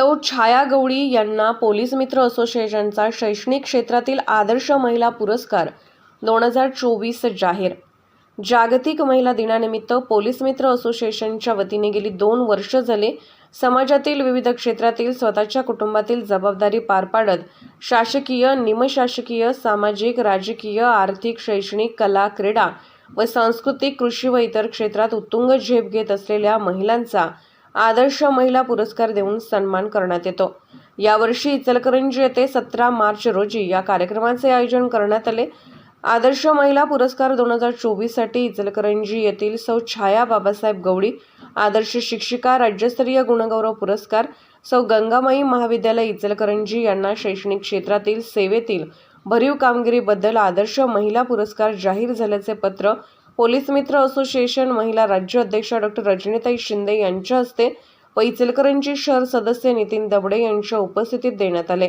सौ छाया गवळी यांना पोलीस मित्र असोसिएशनचा शैक्षणिक क्षेत्रातील आदर्श महिला पुरस्कार दोन हजार चोवीस जाहीर. जागतिक महिला दिनानिमित्त पोलीस मित्र असोसिएशनच्या वतीने गेली दोन वर्ष झाले समाजातील विविध क्षेत्रातील स्वतःच्या कुटुंबातील जबाबदारी पार पाडत शासकीय निमशासकीय सामाजिक राजकीय आर्थिक शैक्षणिक कला क्रीडा व सांस्कृतिक कृषी व इतर क्षेत्रात उत्तुंग झेप घेत असलेल्या महिलांचा आदर्श महिला पुरस्कार देऊन सन्मान करण्यात येतो. यावर्षी इचलकरंजी येथे सतरा मार्च रोजी या कार्यक्रमाचे आयोजन करण्यात आले. आदर्श महिला पुरस्कार दोन हजार चोवीससाठी इचलकरंजी येथील सौ छाया बाबासाहेब गवळी आदर्श शिक्षिका राज्यस्तरीय गुणगौरव पुरस्कार सौ गंगामाई महाविद्यालय इचलकरंजी यांना शैक्षणिक क्षेत्रातील सेवेतील भरीव कामगिरीबद्दल आदर्श महिला पुरस्कार जाहीर झाल्याचे पत्र पोलीस मित्र असोसिएशन महिला राज्य अध्यक्षा डॉक्टर रजनीताई शिंदे यांच्या हस्ते व इचलकरंजी शहर सदस्य नितीन दबडे यांच्या उपस्थितीत देण्यात आले.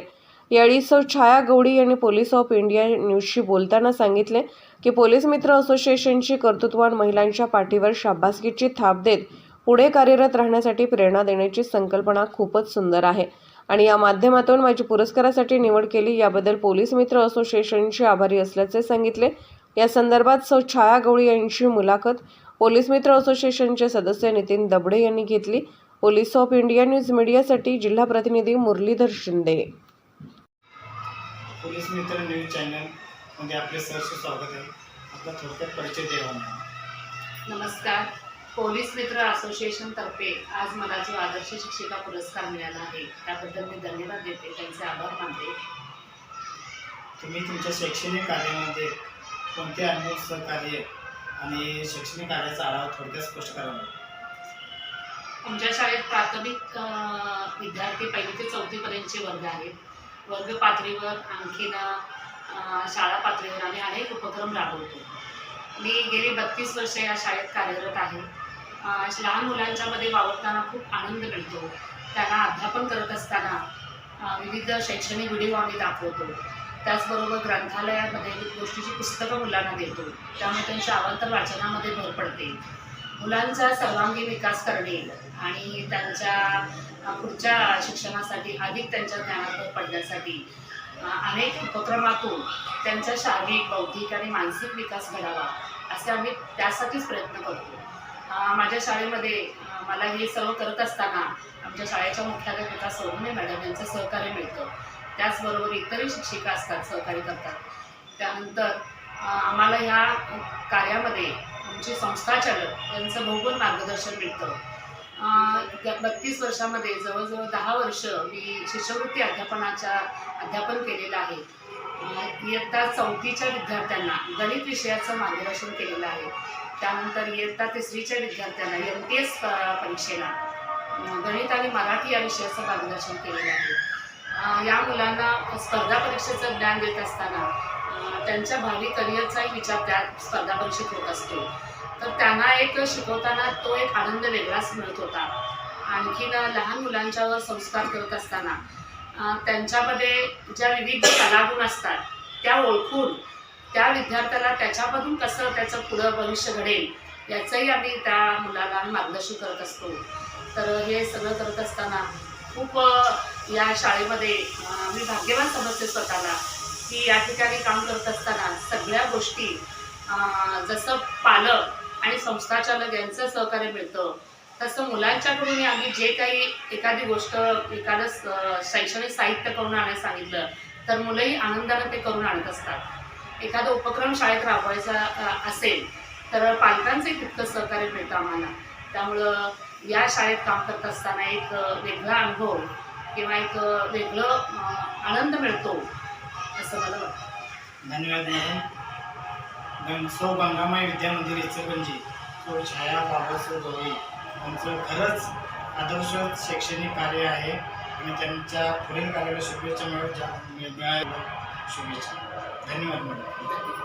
यावेळी सौ. छाया गवडी यांनी पोलीस ऑफ इंडिया न्यूजशी बोलताना सांगितले की पोलीस मित्र असोसिएशनची कर्तृत्वान महिलांच्या पाठीवर शाबासकीची थाप देत पुढे कार्यरत राहण्यासाठी प्रेरणा देण्याची संकल्पना खूपच सुंदर आहे. आणि या माध्यमातून माझी पुरस्कारासाठी निवड केली याबद्दल पोलीस मित्र असोसिएशनचे आभारी असल्याचे सांगितले. या संदर्भात सौ छाया गवळी यांची मुलाखत पोलीस मित्र असोसिएशनचे सदस्य नितीन दबडे यांनी घेतली. पोलीस ऑफ इंडिया न्यूज मीडियासाठी जिल्हा प्रतिनिधी मुरलीधर शिंदे. पोलीस मित्र न्यूज चॅनलमध्ये आपले सहर्ष स्वागत आहे. आपला थोडक्यात परिचय द्यावा मॅम नमस्कार. पोलीस मित्र असोसिएशन तर्फे आज मला जो आदर्श शिक्षिका पुरस्कार मिळाला आहे. त्याबद्दल मी धन्यवाद देते. त्यांचे आभार मानते. तुम्ही तुमच्या शैक्षणिक कार्यामध्ये कोणते अनुभव सहकार्य आणि शैक्षणिक कार्याचा आढावा थोडक्यात स्पष्ट करावा आमच्या शाळेत प्राथमिक विद्यार्थी पहिली ते चौथीपर्यंतचे वर्ग आहेत. वर्ग पातळीवर आणखीन शाळा पातळीवर आम्ही अनेक उपक्रम राबवतो. मी गेली बत्तीस वर्ष या शाळेत कार्यरत आहे. लहान मुलांच्यामध्ये वावरताना खूप आनंद मिळतो. त्यांना अध्यापन करत असताना विविध शैक्षणिक व्हिडिओ आम्ही दाखवतो. त्याचबरोबर ग्रंथालयामध्ये गोष्टीची पुस्तकं मुलांना देतो. त्यामुळे त्यांच्या अवांतर वाचनामध्ये भर पडते. मुलांचा सर्वांगीण विकास करणे आणि त्यांच्या पुढच्या शिक्षणासाठी अधिक त्यांच्या ज्ञानात भर पडण्यासाठी अनेक उपक्रमातून त्यांचा शारीरिक बौद्धिक आणि मानसिक विकास घडावा असे आम्ही त्यासाठीच प्रयत्न करतो. माझ्या शाळेमध्ये मला हे सर्व करत असताना आमच्या शाळेच्या मुख्याध्यापिका सोहने मॅडम यांचं सहकार्य मिळतं. त्याचबरोबर इतरही शिक्षिका असतात सहकार्य करतात. त्यानंतर आम्हाला ह्या कार्यामध्ये आमचे संस्थाचालक यांचं भौगोल मार्गदर्शन मिळतं. बत्तीस वर्षामध्ये जवळजवळ दहा वर्ष मी शिष्यवृत्ती अध्यापनाच्या अध्यापन केलेलं आहे. इयत्ता चौथीच्या विद्यार्थ्यांना गणित विषयाचं मार्गदर्शन केलेलं आहे. त्यानंतर इयत्ता तिसरीच्या विद्यार्थ्यांना एम टी एस परीक्षेला गणित आणि मराठी या विषयाचं मार्गदर्शन केलेलं आहे. या मुलांना स्पर्धा परीक्षेचं ज्ञान देत असताना त्यांच्या भावी करिअरचाही विचार त्या स्पर्धा परीक्षेत होत असतो. तर त्यांना एक शिकवताना तो एक आनंद वेगळाच मिळत होता. आणखीन लहान मुलांच्यावर संस्कार करत असताना त्यांच्यामध्ये ज्या विविध कलागुण असतात त्या ओळखून त्या विद्यार्थ्याला त्याच्यामधून कसं त्याचं पुढं भविष्य घडेल याचंही आम्ही त्या मुलाला मार्गदर्शन करत असतो. तर हे सगळं करत असताना खूप या शाळेमध्ये मी भाग्यवान समजते स्वतःला की या ठिकाणी काम करत असताना सगळ्या गोष्टी जसं पालक आणि संस्थाचालक यांचं सहकार्य मिळतं तसं मुलांच्याकडून आम्ही जे काही एखादी गोष्ट एखादं शैक्षणिक साहित्य करून आणायला सांगितलं तर मुलंही आनंदानं ते करून आणत असतात. एखादा उपक्रम शाळेत राबवायचा असेल तर पालकांचंही तितकं सहकार्य मिळतं आम्हाला. त्यामुळं या शाळेत काम करत असताना एक वेगळा अनुभव किंवा एक वेगळं आनंद मिळतो असं मला वाटतं. धन्यवाद मॅडम. सौ गंगामाई विद्या मंदिर म्हणजे तो छाया बाबासाहेब गवई यांचं खरंच आदर्श शैक्षणिक कार्य आहे आणि त्यांच्या पुढील कार्याला शुभेच्छा मिळत मिळायला शुभेच्छा. धन्यवाद मॅडम.